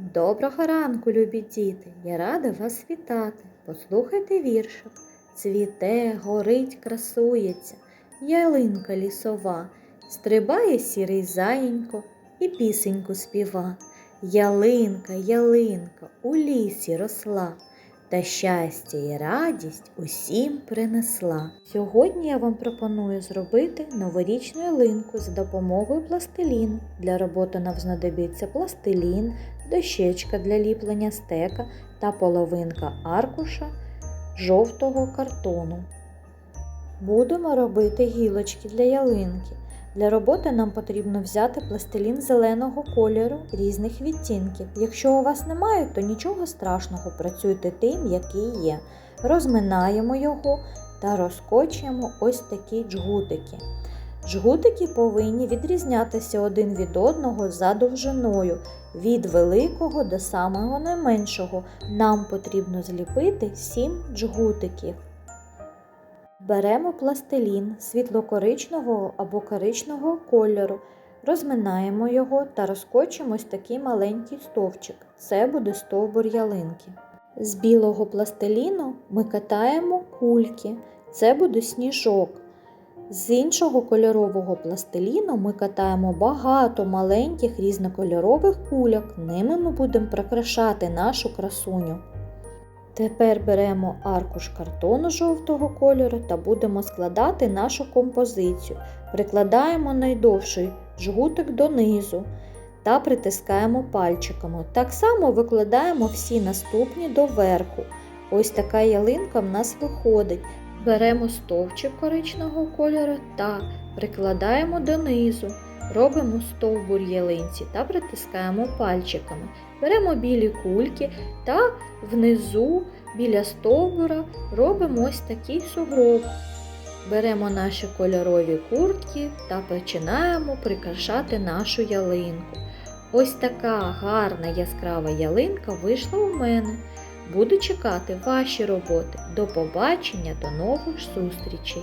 Доброго ранку, любі діти! Я рада вас вітати. Послухайте віршик. Цвіте, горить, красується, ялинка лісова, стрибає сірий заєнько і пісеньку співа. Ялинка, ялинка у лісі росла, та щастя і радість усім принесла. Сьогодні я вам пропоную зробити новорічну ялинку за допомогою пластиліну. Для роботи нам знадобиться пластилін, дощечка для ліплення стека та половинка аркуша жовтого картону. Будемо робити гілочки для ялинки. Для роботи нам потрібно взяти пластилін зеленого кольору різних відтінків. Якщо у вас немає, то нічого страшного, працюйте тим, який є. Розминаємо його та розкочуємо ось такі джгутики. Джгутики повинні відрізнятися один від одного за довжиною, від великого до самого найменшого. Нам потрібно зліпити 7 джгутиків. Беремо пластилін світло-коричневого або коричневого кольору, розминаємо його та розкочуємо ось такий маленький стовпчик. Це буде стовбур ялинки. З білого пластиліну ми катаємо кульки. Це буде сніжок. З іншого кольорового пластиліну ми катаємо багато маленьких різнокольорових кульок. Ними ми будемо прикрашати нашу красуню. Тепер беремо аркуш картону жовтого кольору та будемо складати нашу композицію. Прикладаємо найдовший жгутик донизу та притискаємо пальчиками. Так само викладаємо всі наступні доверху. Ось така ялинка в нас виходить. Беремо стовпчик коричного кольору та прикладаємо донизу. Робимо стовбур ялинці та притискаємо пальчиками. Беремо білі кульки та внизу біля стовбура робимо ось такий сугроб. Беремо наші кольорові куртки та починаємо прикрашати нашу ялинку. Ось така гарна яскрава ялинка вийшла у мене. Буду чекати ваші роботи. До побачення, до нових зустрічей!